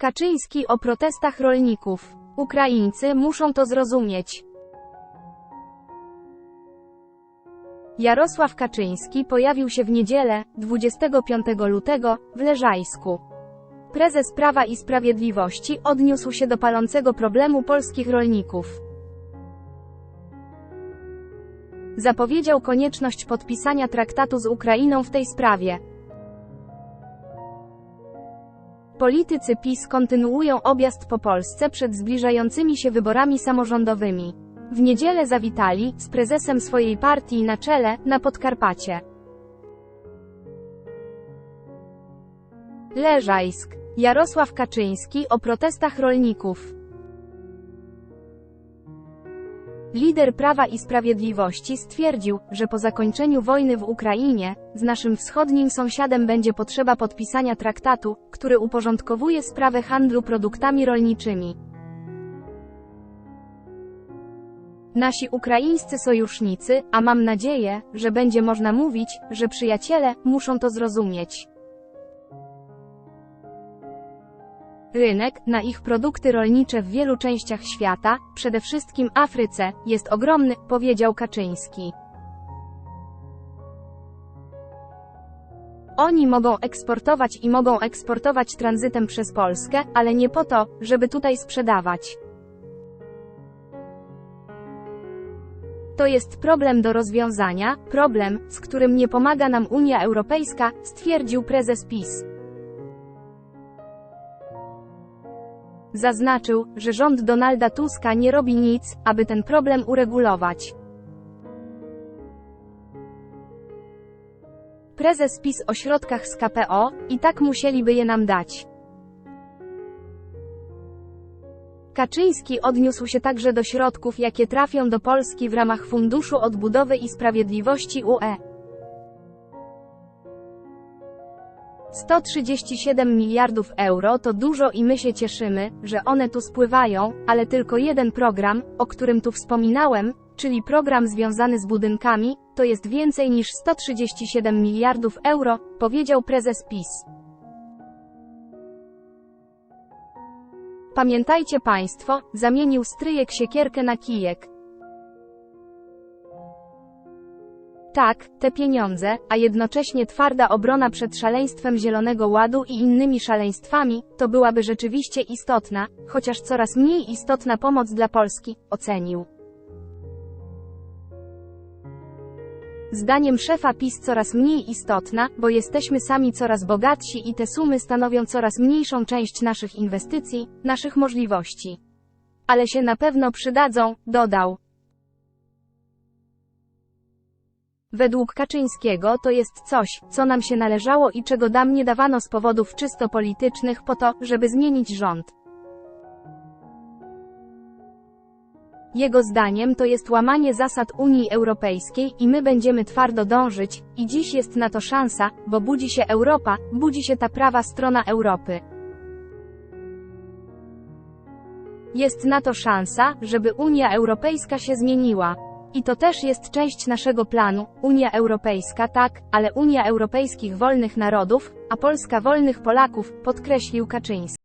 Kaczyński o protestach rolników. Ukraińcy muszą to zrozumieć. Jarosław Kaczyński pojawił się w niedzielę, 25 lutego, w Leżajsku. Prezes Prawa i Sprawiedliwości odniósł się do palącego problemu polskich rolników. Zapowiedział konieczność podpisania traktatu z Ukrainą w tej sprawie. Politycy PiS kontynuują objazd po Polsce przed zbliżającymi się wyborami samorządowymi. W niedzielę zawitali, z prezesem swojej partii na czele, na Podkarpacie. Leżajsk. Jarosław Kaczyński o protestach rolników. Lider Prawa i Sprawiedliwości stwierdził, że po zakończeniu wojny w Ukrainie, z naszym wschodnim sąsiadem będzie potrzeba podpisania traktatu, który uporządkowuje sprawę handlu produktami rolniczymi. Nasi ukraińscy sojusznicy, a mam nadzieję, że będzie można mówić, że przyjaciele, muszą to zrozumieć. Rynek, na ich produkty rolnicze w wielu częściach świata, przede wszystkim Afryce, jest ogromny, powiedział Kaczyński. Oni mogą eksportować i mogą eksportować tranzytem przez Polskę, ale nie po to, żeby tutaj sprzedawać. To jest problem do rozwiązania, problem, z którym nie pomaga nam Unia Europejska, stwierdził prezes PiS. Zaznaczył, że rząd Donalda Tuska nie robi nic, aby ten problem uregulować. Prezes PiS o środkach z KPO, i tak musieliby je nam dać. Kaczyński odniósł się także do środków, jakie trafią do Polski w ramach Funduszu Odbudowy i Sprawiedliwości. UE. 137 miliardów euro to dużo i my się cieszymy, że one tu spływają, ale tylko jeden program, o którym tu wspominałem, czyli program związany z budynkami, to jest więcej niż 137 miliardów euro, powiedział prezes PiS. Pamiętajcie Państwo, zamienił stryjek siekierkę na kijek. Tak, te pieniądze, a jednocześnie twarda obrona przed szaleństwem Zielonego Ładu i innymi szaleństwami, to byłaby rzeczywiście istotna, chociaż coraz mniej istotna pomoc dla Polski, ocenił. Zdaniem szefa PiS coraz mniej istotna, bo jesteśmy sami coraz bogatsi i te sumy stanowią coraz mniejszą część naszych inwestycji, naszych możliwości. Ale się na pewno przydadzą, dodał. Według Kaczyńskiego to jest coś, co nam się należało i czego dam nie dawano z powodów czysto politycznych po to, żeby zmienić rząd. Jego zdaniem to jest łamanie zasad Unii Europejskiej i my będziemy twardo dążyć, i dziś jest na to szansa, bo budzi się Europa, budzi się ta prawa strona Europy. Jest na to szansa, żeby Unia Europejska się zmieniła. I to też jest część naszego planu, Unia Europejska tak, ale Unia Europejskich Wolnych Narodów, a Polska Wolnych Polaków, podkreślił Kaczyński.